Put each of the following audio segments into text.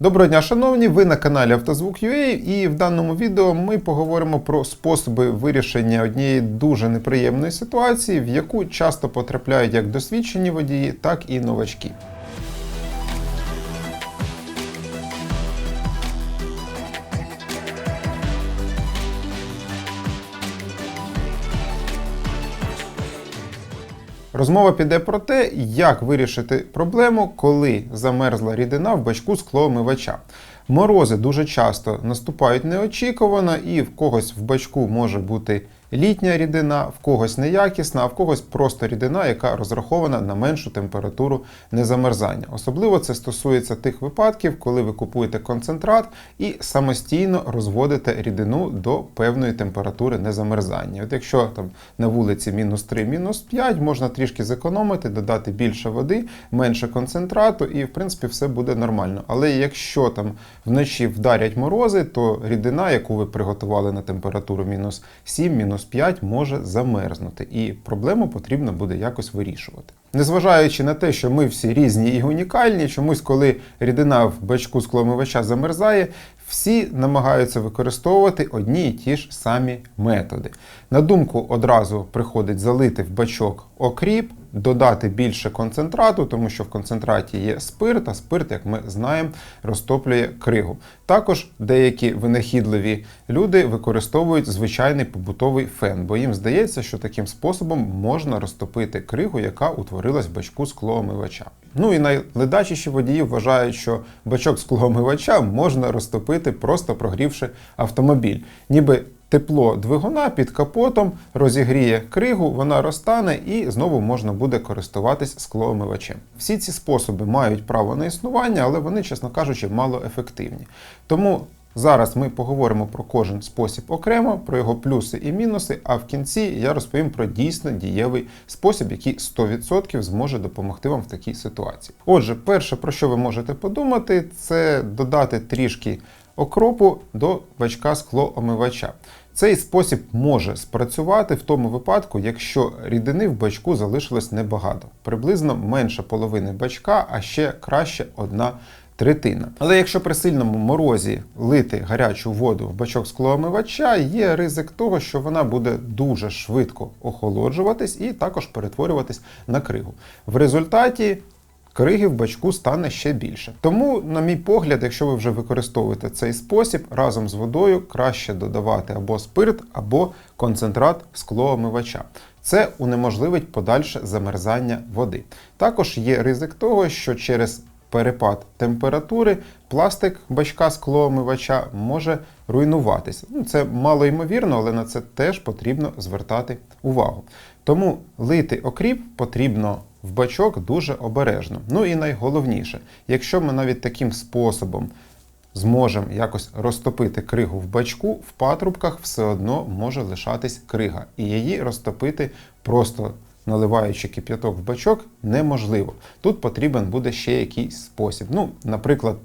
Доброго дня, шановні! Ви на каналі Автозвук.ua і в даному відео ми поговоримо про способи вирішення однієї дуже неприємної ситуації, в яку часто потрапляють як досвідчені водії, так і новачки. Розмова піде про те, як вирішити проблему, коли замерзла рідина в бачку склоомивача. Морози дуже часто наступають неочікувано, і в когось в бачку може бути літня рідина, в когось неякісна, а в когось просто рідина, яка розрахована на меншу температуру незамерзання. Особливо це стосується тих випадків, коли ви купуєте концентрат і самостійно розводите рідину до певної температури незамерзання. От якщо там на вулиці мінус 3, мінус 5, можна трішки зекономити, додати більше води, менше концентрату, і в принципі все буде нормально. Але якщо там вночі вдарять морози, то рідина, яку ви приготували на температуру мінус 7, мінус 5, може замерзнути. І проблему потрібно буде якось вирішувати. Незважаючи на те, що ми всі різні і унікальні, чомусь, коли рідина в бачку скломивача замерзає, всі намагаються використовувати одні і ті ж самі методи. На думку одразу приходить залити в бачок окріп, додати більше концентрату, тому що в концентраті є спирт, а спирт, як ми знаємо, розтоплює кригу. Також деякі винахідливі люди використовують звичайний побутовий фен, бо їм здається, що таким способом можна розтопити кригу, яка утворилась в бачку склоомивача. Ну і найледачіші водії вважають, що бачок склоомивача можна розтопити, просто прогрівши автомобіль. Ніби тепло двигуна під капотом розігріє кригу, вона розтане і знову можна буде користуватись склоомивачем. Всі ці способи мають право на існування, але вони, чесно кажучи, мало ефективні. Тому Зараз ми поговоримо про кожен спосіб окремо, про його плюси і мінуси, а в кінці я розповім про дійсно дієвий спосіб, який 100% зможе допомогти вам в такій ситуації. Отже, перше, про що ви можете подумати, це додати трішки окропу до бачка склоомивача. Цей спосіб може спрацювати в тому випадку, якщо рідини в бачку залишилось небагато, приблизно менше половини бачка, а ще краще одна третина. Але якщо при сильному морозі лити гарячу воду в бачок склоомивача, є ризик того, що вона буде дуже швидко охолоджуватись і також перетворюватись на кригу. В результаті криги в бачку стане ще більше. Тому, на мій погляд, якщо ви вже використовуєте цей спосіб, разом з водою краще додавати або спирт, або концентрат склоомивача. Це унеможливить подальше замерзання води. Також є ризик того, що через перепад температури пластик бачка склоомивача може руйнуватися. Ну, Це мало ймовірно, але на це теж потрібно звертати увагу. Тому лити окріп потрібно в бачок дуже обережно. Ну і найголовніше, якщо ми навіть таким способом зможемо якось розтопити кригу в бачку, в патрубках все одно може лишатись крига. І її розтопити просто наливаючи кип'яток в бачок, неможливо. Тут потрібен буде ще якийсь спосіб. Ну, наприклад,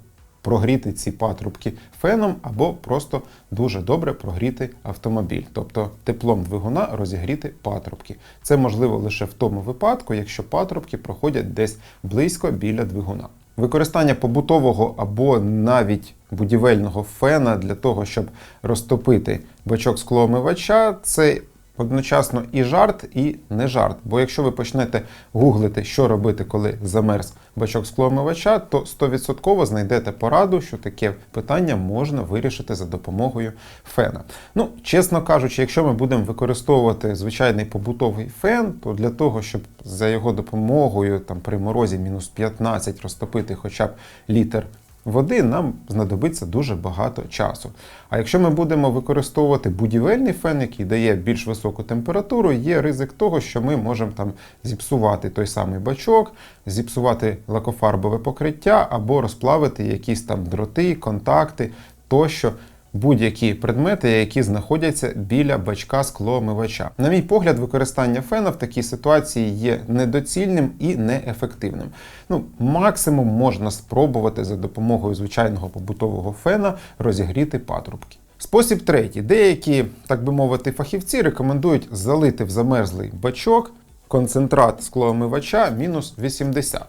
прогріти ці патрубки феном або просто дуже добре прогріти автомобіль, тобто теплом двигуна розігріти патрубки. Це можливо лише в тому випадку, якщо патрубки проходять десь близько біля двигуна. Використання побутового або навіть будівельного фена для того, щоб розтопити бачок склоомивача, це одночасно і жарт, і не жарт. Бо якщо ви почнете гуглити, що робити, коли замерз бачок склоомивача, то 100% знайдете пораду, що таке питання можна вирішити за допомогою фена. Ну, чесно кажучи, якщо ми будемо використовувати звичайний побутовий фен, то для того, щоб за його допомогою там при морозі мінус 15 розтопити хоча б літр води нам знадобиться дуже багато часу. А якщо ми будемо використовувати будівельний фен, який дає більш високу температуру, є ризик того, що ми можемо там зіпсувати той самий бачок, зіпсувати лакофарбове покриття або розплавити якісь там дроти, контакти тощо будь-які предмети, які знаходяться біля бачка склоомивача. На мій погляд, використання фена в такій ситуації є недоцільним і неефективним. Ну, максимум можна спробувати за допомогою звичайного побутового фена розігріти патрубки. Спосіб третій. Деякі, так би мовити, фахівці рекомендують залити в замерзлий бачок концентрат склоомивача мінус 80.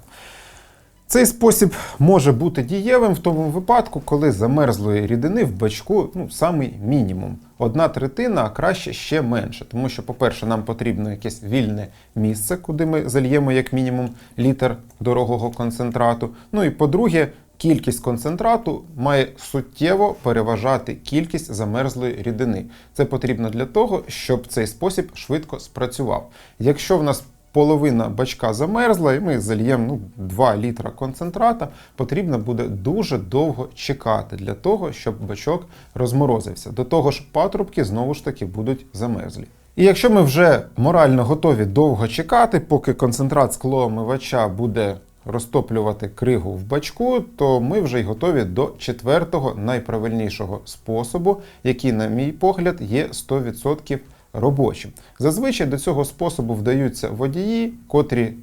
Цей спосіб може бути дієвим в тому випадку, коли замерзлої рідини в бачку ну, самий мінімум. Одна третина, а краще ще менше. Тому що, по-перше, нам потрібно якесь вільне місце, куди ми зальємо як мінімум літр дорогого концентрату. Ну і по-друге, кількість концентрату має суттєво переважати кількість замерзлої рідини. Це потрібно для того, щоб цей спосіб швидко спрацював. Якщо в нас половина бачка замерзла, і ми зальємо ну, 2 літра концентрата, потрібно буде дуже довго чекати для того, щоб бачок розморозився. До того ж, патрубки знову ж таки будуть замерзлі. І якщо ми вже морально готові довго чекати, поки концентрат склоомивача буде розтоплювати кригу в бачку, то ми вже й готові до четвертого найправильнішого способу, який, на мій погляд, є 100% робочим. Зазвичай до цього способу вдаються водії, котрі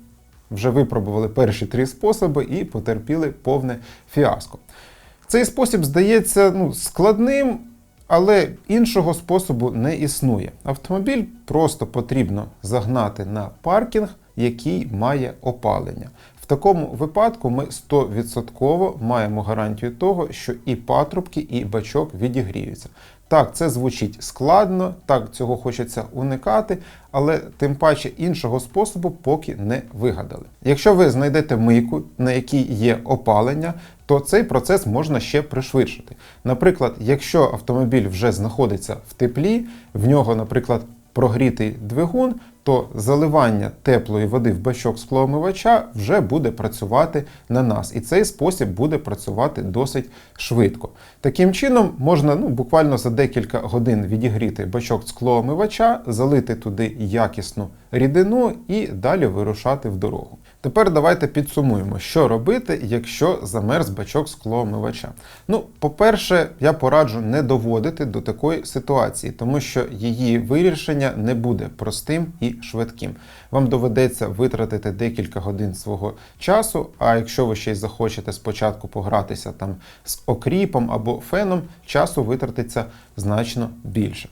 вже випробували перші три способи і потерпіли повне фіаско. Цей спосіб здається ну, складним, але іншого способу не існує. Автомобіль просто потрібно загнати на паркінг, який має опалення. В такому випадку ми 100% маємо гарантію того, що і патрубки, і бачок відігріються. Так, це звучить складно, так цього хочеться уникати, але тим паче іншого способу поки не вигадали. Якщо ви знайдете мийку, на якій є опалення, то цей процес можна ще пришвидшити. Наприклад, якщо автомобіль вже знаходиться в теплі, в нього, наприклад, прогрітий двигун, то заливання теплої води в бачок склоомивача вже буде працювати на нас. І цей спосіб буде працювати досить швидко. Таким чином, можна ну, буквально за декілька годин відігріти бачок склоомивача, залити туди якісну рідину і далі вирушати в дорогу. Тепер давайте підсумуємо, що робити, якщо замерз бачок склоомивача. Ну, по-перше, я пораджу не доводити до такої ситуації, тому що її вирішення не буде простим і швидким. Вам доведеться витратити декілька годин свого часу. А якщо ви ще й захочете спочатку погратися там з окріпом або феном, часу витратиться значно більше.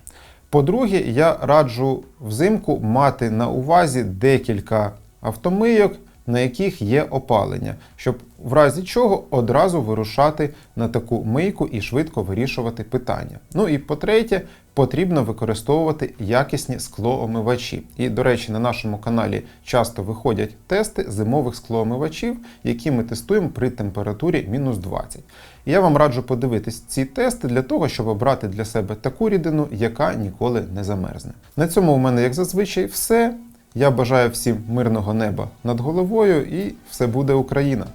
По-друге, я раджу взимку мати на увазі декілька автомийок, на яких є опалення, щоб в разі чого одразу вирушати на таку мийку і швидко вирішувати питання. Ну і по-третє, потрібно використовувати якісні склоомивачі. І, до речі, на нашому каналі часто виходять тести зимових склоомивачів, які ми тестуємо при температурі мінус 20. І я вам раджу подивитись ці тести для того, щоб обрати для себе таку рідину, яка ніколи не замерзне. На цьому у мене, як зазвичай, все. Я бажаю всім мирного неба над головою і все буде Україна!